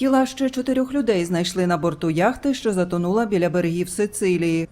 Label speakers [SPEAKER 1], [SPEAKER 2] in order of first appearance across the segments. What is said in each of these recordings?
[SPEAKER 1] Тіла ще чотирьох людей знайшли на борту яхти, що затонула біля берегів Сицилії.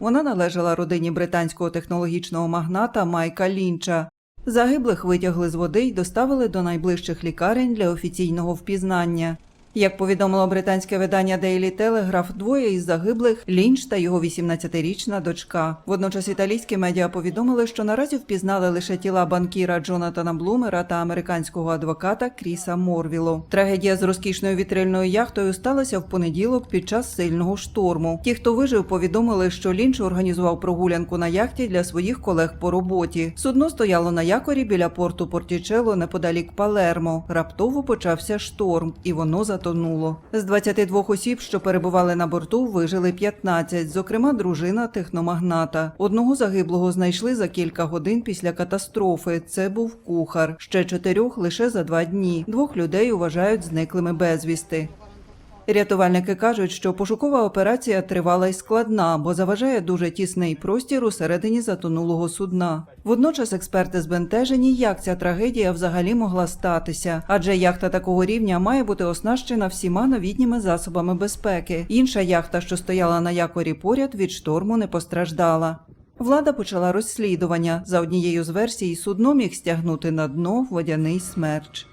[SPEAKER 1] Вона належала родині британського технологічного магната Майка Лінча. Загиблих витягли з води й доставили до найближчих лікарень для офіційного впізнання. Як повідомило британське видання Daily Telegraph, двоє із загиблих Лінч та його 18-річна дочка. Водночас італійські медіа повідомили, що наразі впізнали лише тіла банкіра Джонатана Блумера та американського адвоката Кріса Морвіло. Трагедія з розкішною вітрильною яхтою сталася в понеділок під час сильного шторму. Ті, хто вижив, повідомили, що Лінч організував прогулянку на яхті для своїх колег по роботі. Судно стояло на якорі біля порту Портічело неподалік Палермо. Раптово почався шторм, і воно затонуло. З 22 осіб, що перебували на борту, вижили 15, зокрема дружина техномагната. Одного загиблого знайшли за кілька годин після катастрофи. Це був кухар. Ще чотирьох лише за два дні. Двох людей вважають зниклими безвісти. Рятувальники кажуть, що пошукова операція тривала й складна, бо заважає дуже тісний простір усередині затонулого судна. Водночас експерти збентежені, як ця трагедія взагалі могла статися, адже яхта такого рівня має бути оснащена всіма новітніми засобами безпеки. Інша яхта, що стояла на якорі поряд, від шторму не постраждала. Влада почала розслідування. За однією з версій, судно міг стягнути на дно водяний смерч.